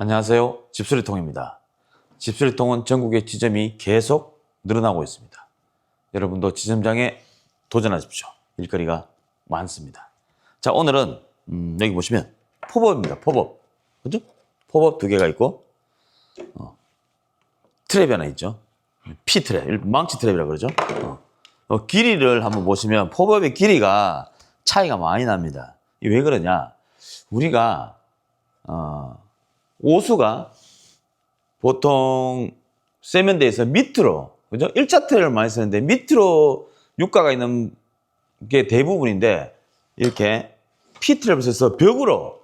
안녕하세요. 집수리통입니다. 집수리통은 전국의 지점이 계속 늘어나고 있습니다. 여러분도 지점장에 도전하십시오. 일거리가 많습니다. 자, 오늘은 음, 여기 보시면 포법입니다. 포법. 그죠? 포법 두 개가 있고 어, 트랩이 하나 있죠. 피 트랩, 망치 트랩이라 그러죠. 어. 어, 길이를 한번 보시면 포법의 길이가 차이가 많이 납니다. 왜 그러냐? 우리가 어, 오수가 보통 세면대에서 밑으로 그죠? 일자 트랩을 많이 쓰는데 밑으로 육가가 있는 게 대부분인데 이렇게 피 트랩을 써서 벽으로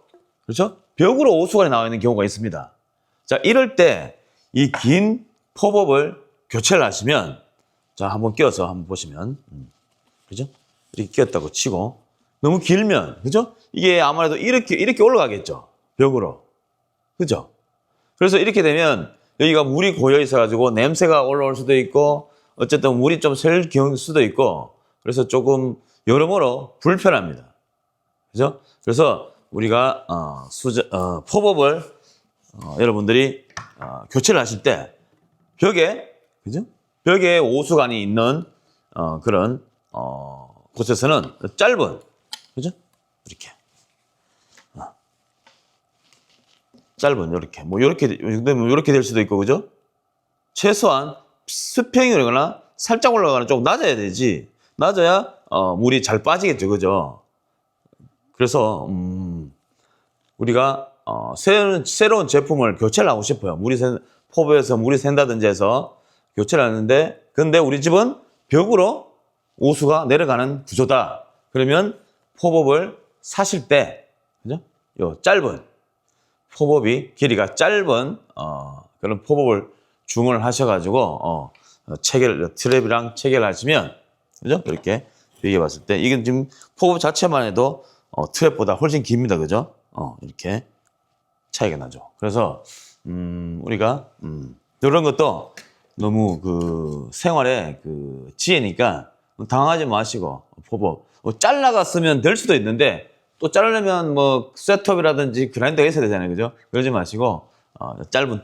그렇죠? 벽으로 오수가 나와 있는 경우가 있습니다. 자, 이럴 때 이긴 포법을 교체를 하시면 자, 한번 끼워서 한번 보시면 음, 그죠? 이렇게 끼웠다고 치고 너무 길면 그죠? 이게 아무래도 이렇게 이렇게 올라가겠죠. 벽으로. 그죠? 그래서 이렇게 되면 여기가 물이 고여 있어 가지고 냄새가 올라올 수도 있고 어쨌든 물이 좀 셀 수도 있고 그래서 조금 여러모로 불편합니다. 그죠? 그래서 우리가 어, 수저, 어, 포법을 어, 여러분들이 어, 교체를 하실 때 벽에 그죠? 벽에 오수관이 있는 어, 그런 어, 곳에서는 짧은 그죠? 이렇게 어. 짧은 이렇게 뭐 이렇게 이렇게 될 수도 있고 그죠? 최소한 수평이거나 살짝 올라가는 좀 낮아야 되지 낮아야 어, 물이 잘 빠지겠죠 그죠? 그래서 음, 우리가 어, 새로운, 새로운 제품을 교체를 하고 싶어요. 물이 샌, 포부에서 물이 샌다든지 해서 교체를 하는데 근데 우리 집은 벽으로 오수가 내려가는 구조다. 그러면 포법을 사실 때 그죠? 요 짧은 포법이 길이가 짧은 어, 그런 포법을 주문을 하셔가지고 어, 어, 체결 트랩이랑 체결하시면 그죠? 이렇게 비교해 봤을 때 이게 지금 포법 자체만 해도 어, 트랩보다 훨씬 깁니다, 그죠? 어, 이렇게 차이가 나죠. 그래서 음, 우리가 음, 이런 것도 너무 그 생활에 그 지혜니까 당하지 마시고 포법 어, 잘라갔으면 될 수도 있는데 또 자르려면 뭐 셋업이라든지 그라인더가 있어야 되잖아요, 그죠? 그러지 마시고 어, 짧은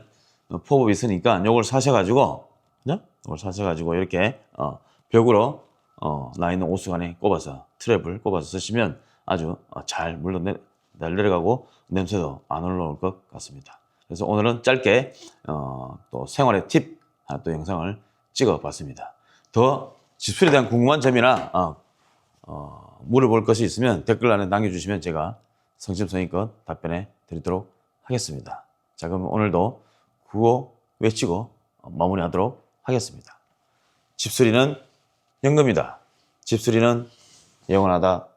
포법이 있으니까 요걸 사셔가지고, 그죠? 요걸 사셔가지고 이렇게 어, 벽으로 어, 나 있는 오수관에 꼽아서 트랩을 꼽아서 쓰시면 아주 어, 잘 물러 내, 잘 내려가고 냄새도 안 올라올 것 같습니다. 그래서 오늘은 짧게 어, 또 생활의 팁 하나 또 영상을 찍어봤습니다. 더 집술에 대한 궁금한 점이나 어, 어, 물어볼 것이 있으면 댓글란에 남겨주시면 제가 성심성의껏 답변해 드리도록 하겠습니다. 자 그럼 오늘도 구호 외치고 어, 마무리하도록 하겠습니다. 집수리는 연금이다. 집수리는 영원하다.